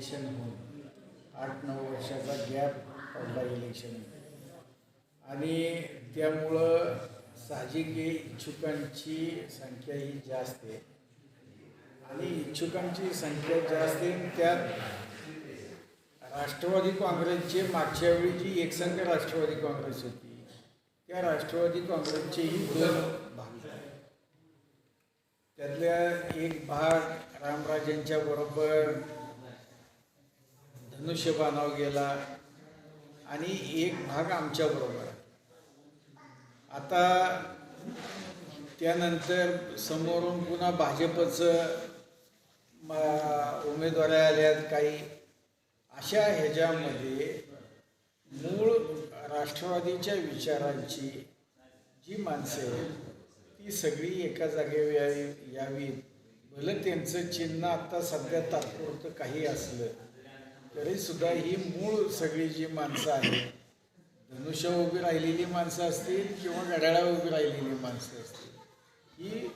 Election होऊन आठ नऊ वर्षाचा गॅप पडला इलेक्शन आणि त्यामुळं साहजिक इच्छुकांची संख्या ही जास्त आहे. आणि इच्छुकांची संख्या जास्त आहे त्यात राष्ट्रवादी काँग्रेसचे मागच्या वेळी जी एकसंघ राष्ट्रवादी काँग्रेस होती त्या राष्ट्रवादी काँग्रेसचेही दोन भाग त्यातल्या एक भाग रामराजेंच्या बरोबर धनुष्यबाणावर गेला. आणि एक भाग आमच्या बरोबर. आता त्यानंतर समोरून पुन्हा भाजपचं उमेदवारी आल्यात काही. अशा ह्याच्यामध्ये मूळ राष्ट्रवादीच्या विचारांची जी माणसं आहेत ती सगळी एका जागेवर यावी यावीत. भलं त्यांचं चिन्ह आता सध्या तात्पुरतं काही असलं. तरी सुद्धा ही मूळ सगळी जी माणसं आहेत धनुष्य उभी राहिलेली माणसं असतील किंवा घड्याळा उभी राहिलेली माणसं असतील ही